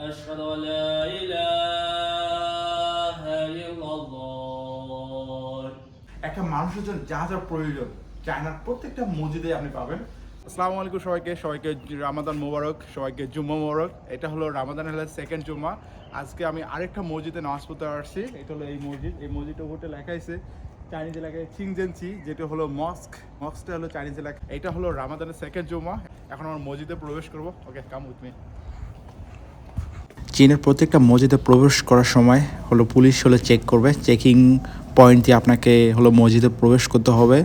أشهد أن لا إله إلا الله একটা মানুষের জন্য যা যা প্রয়োজন চায়নার প্রত্যেকটা মসজিদে আপনি পাবেন আসসালামু আলাইকুম সবাইকে সবাইকে রামাদান মোবারক সবাইকে জুম্মা মোবারক এটা হলো রামাদান হলের সেকেন্ড জুম্মা আজকে আমি আরেকটা মসজিদে নামাজ পড়তে আসছি এটা হলো এই মসজিদ এই মসজিদটা উপরে লেখা আছে চাইনিজ এলাকায় চিংজেনচি যেটা হলো মস্ক মস্কটা হলো চাইনিজ এলাকা এটা হলো রামাদানের সেকেন্ড জুম্মা এখন আমার মসজিদে প্রবেশ করবো ওকে কাম উইথ মি চীনের প্রত্যেকটা মসজিদে প্রবেশ করার সময় হলো পুলিশ হলো চেক করবে। চেকিং পয়েন্ট দিয়ে আপনাকে হলো মসজিদে প্রবেশ করতে হবে।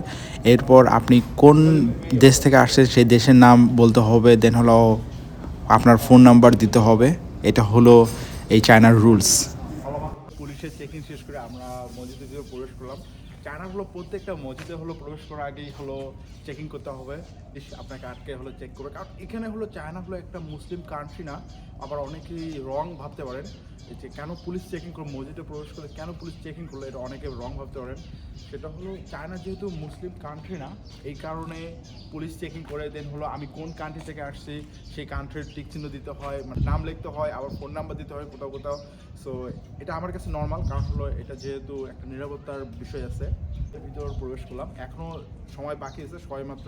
এরপর আপনি কোন দেশ থেকে আসছেন সেই দেশের নাম বলতে হবে। দেন হলো আপনার ফোন নাম্বার দিতে হবে। এটা হলো এই চায়নার রুলস পুলিশের চেকিং শেষ করে আমরা মসজিদে প্রবেশ করলাম। চায়না হলো প্রত্যেকটা মসজিদে হলো প্রবেশ করার আগেই হলো চেকিং করতে হবে। আপনাকে আটকে হলো চেক করবে। কারণ এখানে হলো চায়না হলো একটা মুসলিম কান্ট্রি না, আবার অনেকেই রং ভাবতে পারেন। যে কেন পুলিশ চেকিং করে মসজিদে প্রবেশ করে কেন পুলিশ চেকিং করল এটা অনেকে রং ভাবতে পারেন। সেটা হলো চায়না যেহেতু মুসলিম কান্ট্রি না, এই কারণে পুলিশ চেকিং করে দেন হলো আমি কোন কান্ট্রি থেকে আসছি, সেই কান্ট্রির টিক চিহ্ন দিতে হয় মানে নাম লিখতে হয়, আবার ফোন নাম্বার দিতে হয় কোথাও কোথাও। সো এটা আমার কাছে নর্মাল কারণ হলো এটা যেহেতু একটা নিরাপত্তার বিষয় আছে। ভিতর প্রবেশ করলাম। এখনও সময় বাকি আছে সবাই মাত্র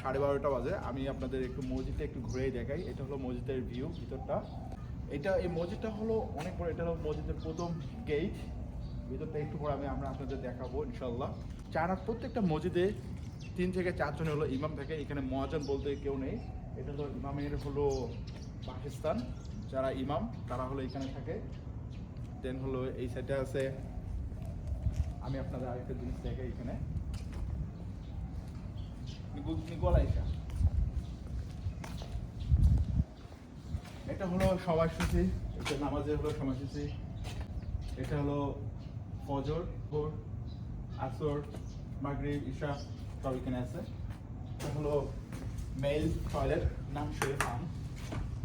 সাড়ে বারোটা বাজে। আমি আপনাদের একটু মসজিদটা একটু ঘুরেই দেখাই। এটা হলো মসজিদের ভিউ ভিতরটা। এটা, এই মসজিদটা হলো অনেক বড়, এটা হলো মসজিদের প্রথম গেট ভিতরটা একটু পরে আমি, আমরা আপনাদের দেখাবো ইনশাল্লাহ চায়নার প্রত্যেকটা মসজিদে তিন থেকে চারজন হলো ইমাম থাকে। এখানে মহাজন বলতে কেউ নেই। এটা হলো ইমামের হলো পাকিস্তান যারা ইমাম, তারা হলো এখানে থাকে। দেন হলো এই সাইডে আছে আমি আপনাদের আরেকটা জিনিস দেখাই এখানে। এটা। হলো সময়সূচি এটা নামাজের হলো সময়সূচি এটা হলো ফজর, ভোর, আসর, মাগরিব ঈশা সব এখানে আছে। এটা হলো মেল টয়লেট, নাম শেফ খান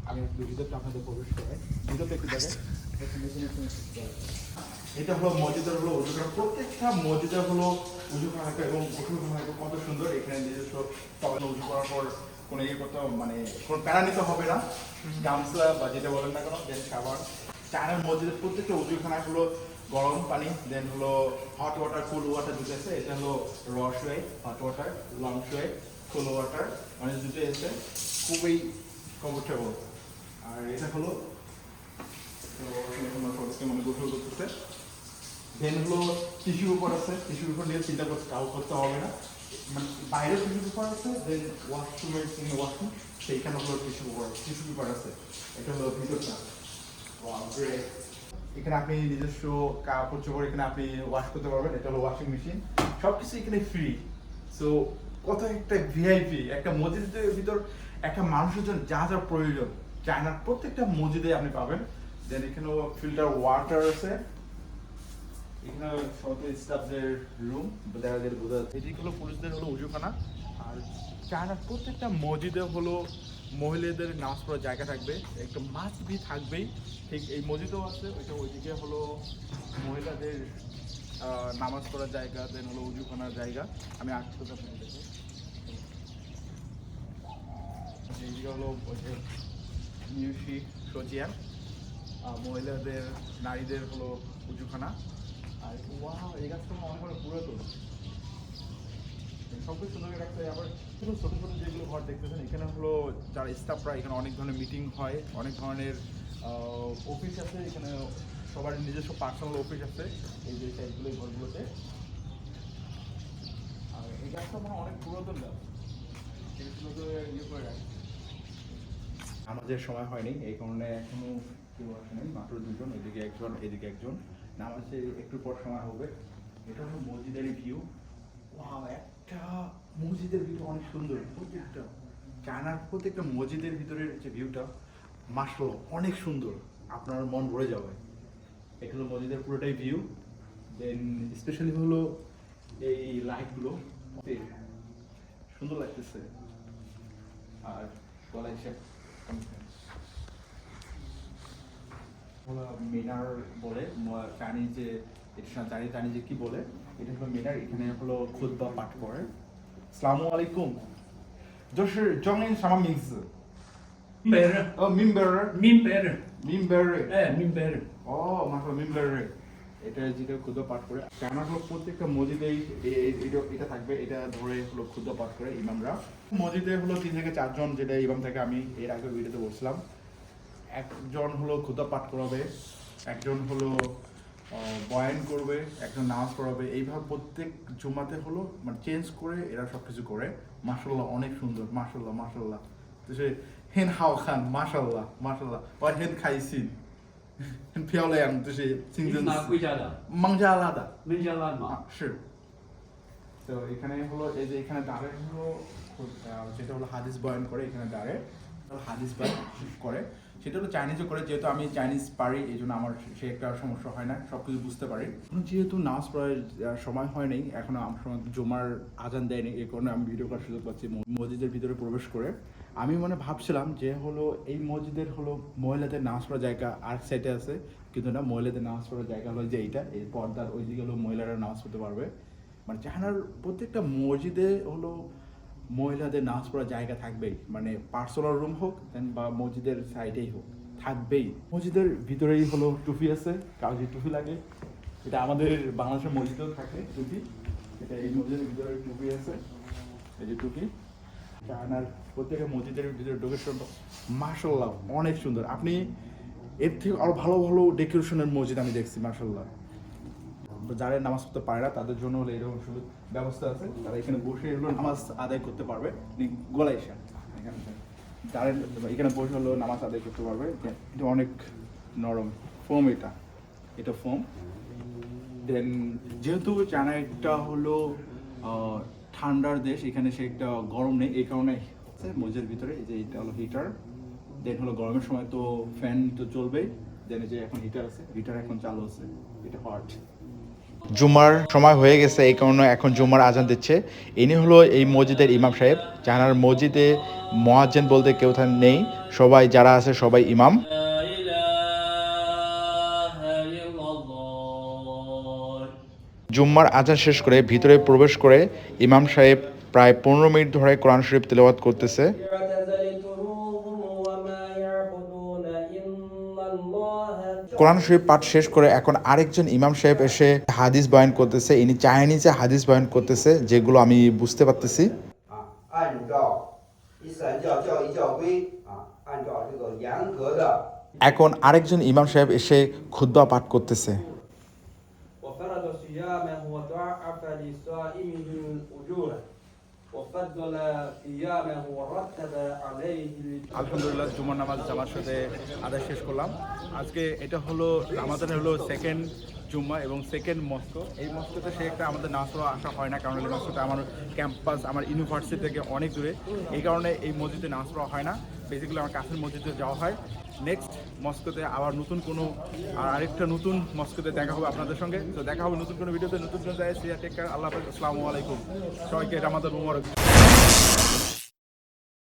আমি একটু ভিতরটা আপনাদের প্রবেশ করে ভিতরটা একটু এখানে এটা হলো মসজিদের হলো উজুখানা। প্রত্যেকটা মসজিদের হলো উজু উজুখানা এবং উজুখানা কত সুন্দর। এখানে নিজস্ব সবাই উজু করার পর কোনো ইয়ে করতে মানে কোনো প্যারা নিতে হবে না। গামছা বা যেটা বলেন না কেন দেন খাবার চায়নার মসজিদের প্রত্যেকটা উজুখানা হলো গরম পানি দেন হলো হট ওয়াটার কুল ওয়াটার দুটো আছে। এটা হলো রস way hot water long way cool water মানে দুটো এসে খুবই কমফোর্টেবল আর এটা হলো মানে গোসল করতেছে। দেন হলো টিস্যু পেপার আছে টিস্যু উপর নিয়ে চিন্তা করতে কাউ করতে হবে না। মানে বাইরে টিস্যু পেপার আছে দেন ওয়াশরুমের ওয়াশরুম সেইখানে হলো টিস্যু পেপার টিস্যু পেপার আছে। এটা হলো ভিতরটা। এখানে আপনি নিজস্ব কাপড় চোপড় এখানে আপনি ওয়াশ করতে পারবেন, এটা হলো ওয়াশিং মেশিন সব কিছু এখানে ফ্রি সো কত একটা ভিআইপি একটা মসজিদের ভিতর একটা মানুষের জন্য যা যা প্রয়োজন, চায়নার প্রত্যেকটা মসজিদে আপনি পাবেন। দেন এখানেও ফিল্টার ওয়াটার আছে। এখানে রুম গেলে বোঝা যাচ্ছে। হলো পুলিশদের হলো উজুখানা আর চায়নার প্রত্যেকটা মসজিদে হলো মহিলাদের নামাজ পড়ার জায়গা থাকবে একটা মাছ বি থাকবেই। ঠিক এই মসজিদও আছে ওইটা ওইদিকে হলো মহিলাদের নামাজ পড়ার জায়গা দেন হলো উজুখানার জায়গা। আমি আসতে আপনাকে দেখো এইদিকে হলো মিউসি সোচিয়ান আহ, মহিলাদের নারীদের হলো উজুখানা। আর এই গাছটা অনেক আবার ছোট ছোট যেগুলো ঘর এখানে হলো স্টাফরা এখানে অনেক ধরনের মিটিং হয়, অনেক ধরনের অফিস আছে, এখানে সবার নিজস্ব পার্সোনাল অফিস আছে, এই যে এই ঘরগুলোতে। আর এই গাছটা মনে অনেক পুরাতন ইয়ে করে আমাদের সময় হয়নি, এই কারণে এখনও কেউ আসেনি, মাত্র দুজন, এদিকে একজন এদিকে একজন। নামাজে একটু পর সময় হবে। এটা হলো মসজিদের ভিউ ওয়াও একটা মসজিদের ভিউ অনেক সুন্দর। প্রত্যেকটা চায়নার প্রত্যেকটা মসজিদের ভিতরের যে ভিউটা মাসল অনেক সুন্দর। আপনার মন ভরে যাবে। এটা হলো মসজিদের পুরোটাই ভিউ দেন স্পেশালি হলো এই লাইটগুলো সুন্দর লাগতেছে। আর গলায় সে মিনার বলে প্রাণী যে জানি তানি যে কি বলে এটা হলো মিনার এখানে হলো খুদ বা পাঠ করে সালামু আলাইকুম। সামা ও মাত্র এটা যেটা ক্ষুদ্র পাঠ করে কেন হলো প্রত্যেকটা মসজিদেই এটা থাকবে এটা ধরে হলো ক্ষুদ্র পাঠ করে ইমামরা। মসজিদে হলো তিন থেকে চারজন যেটা ইমাম থাকে আমি এর আগে ভিডিওতে বলছিলাম। একজন হলো খুদা পাঠ করাবে একজন হলো বয়ান করবে একজন নামাজ পড়াবে। এইভাবে প্রত্যেক জুমাতে হলো মানে চেঞ্জ করে এরা সব কিছু করে। মাসাল্লাহ অনেক সুন্দর। মাসাল্লাহ মার্শাল্লাহ তো সে হেন হাও খান মাসাল্লাহ মার্শাল্লাহ বা হেন খাইসিন হেন ফিয়ালে আন তো সে সিনজন মাংজা আলাদা। সে তো এখানে হলো এই যে এখানে দাঁড়ায় হলো যেটা হলো হাদিস বয়ান করে এখানে দাঁড়ায় হাদিস বয়ান করে। সেটা হলো চাইনিজও করে, যেহেতু আমি চাইনিজ পারি, এই জন্য আমার সে একটা সমস্যা হয় না সব কিছু বুঝতে পারি। যেহেতু নামাজ পড়ার সময় হয় নাই, এখনও আমার সময় জুমার আজান দেয়নি এই কারণে আমি ভিডিও করার সুযোগ পাচ্ছি মসজিদের ভিতরে প্রবেশ করে। আমি মানে ভাবছিলাম যে হলো এই মসজিদের হলো মহিলাদের নামাজ পড়ার জায়গা আর সাইডে আছে, কিন্তু না, মহিলাদের নামাজ পড়ার জায়গা হলো যে এইটা, এই পর্দার ওই দিকে হলো মহিলারা নামাজ পড়তে পারবে। মানে জাহানার প্রত্যেকটা মসজিদে হলো মহিলাদের নামাজ পড়ার জায়গা থাকবেই। মানে পার্সোনাল রুম হোক বা মসজিদের সাইডেই হোক, থাকবেই। মসজিদের ভিতরেই হলো টুপি আছে যে টুপি লাগে। এটা আমাদের বাংলাদেশের মসজিদেও থাকে টুপি। এটা এই মসজিদের ভিতরে টুপি আছে, এই যে টুপি। চায়নার প্রত্যেকটা মসজিদের ভিতরে ডেকোরেশন মার্শাল্লাহ অনেক সুন্দর। আপনি এর থেকে আরও ভালো ভালো ডেকোরেশনের মসজিদ আমি দেখছি মার্শাল্লাহ যারা নামাজ পড়তে পারে না, তাদের জন্য হলো এরকম সুযোগ ব্যবস্থা আছে। তারা এখানে বসে হলো নামাজ আদায় করতে পারবে। গলায় এসে। যারা এখানে বসে হলো নামাজ আদায় করতে পারবে। এটা অনেক নরম। ফোম এটা। এটা ফোম। দেন যেহেতু চায়না একটা হলো ঠান্ডার দেশ, এখানে সে একটা গরম নেই। এই কারণে মসজিদের ভিতরে যে এটা হলো হিটার দেন হলো গরমের সময় তো ফ্যান তো চলবেই। দেন যে এখন হিটার আছে। হিটার এখন চালু আছে। এটা হট জুমার সময় হয়ে গেছে, এই কারণে এখন জুমার আজান দিচ্ছে। ইনি হলো এই মসজিদের ইমাম সাহেব, জাহানার মসজিদে মহাজেন বলতে কেউ নেই, সবাই যারা আছে সবাই ইমাম। জুম্মার আজান শেষ করে ভিতরে প্রবেশ করে ইমাম সাহেব প্রায় পনেরো মিনিট ধরে কোরআন শরীফ তেলাওয়াত করতেছে। কোরআন শরীফ পাঠ শেষ করে এখন আরেকজন ইমাম সাহেব এসে হাদিস বয়ান করতেছে। ইনি চাইনিজে হাদিস বয়ান করতেছে যেগুলো আমি বুঝতে পারতেছি। এখন আরেকজন ইমাম সাহেব এসে ক্ষুদ্বা পাঠ করতেছে। আলহামদুলিল্লাহ জুমার নামাজ জামার সাথে আদায় শেষ করলাম। আজকে এটা হলো আমাদের হলো সেকেন্ড জুম্মা এবং সেকেন্ড মস্কো। এই মস্কোতে সে একটা আমাদের পড়া আসা হয় না, কারণ এই মস্কোতে আমার ক্যাম্পাস, আমার ইউনিভার্সিটি থেকে অনেক দূরে। এই কারণে এই মসজিদে নামাজ পড়া হয় না। বেসিক্যালি আমার কাছের মসজিদে যাওয়া হয়। নেক্সট মস্কোতে আবার নতুন কোনো, আর আরেকটা নতুন মস্কোতে দেখা হবে আপনাদের সঙ্গে। তো দেখা হবে নতুন কোনো ভিডিওতে, নতুন কোনো জায়গায়। টেক কেয়ার আল্লাহ আসসালামু আলাইকুম। সবাইকে রামাদান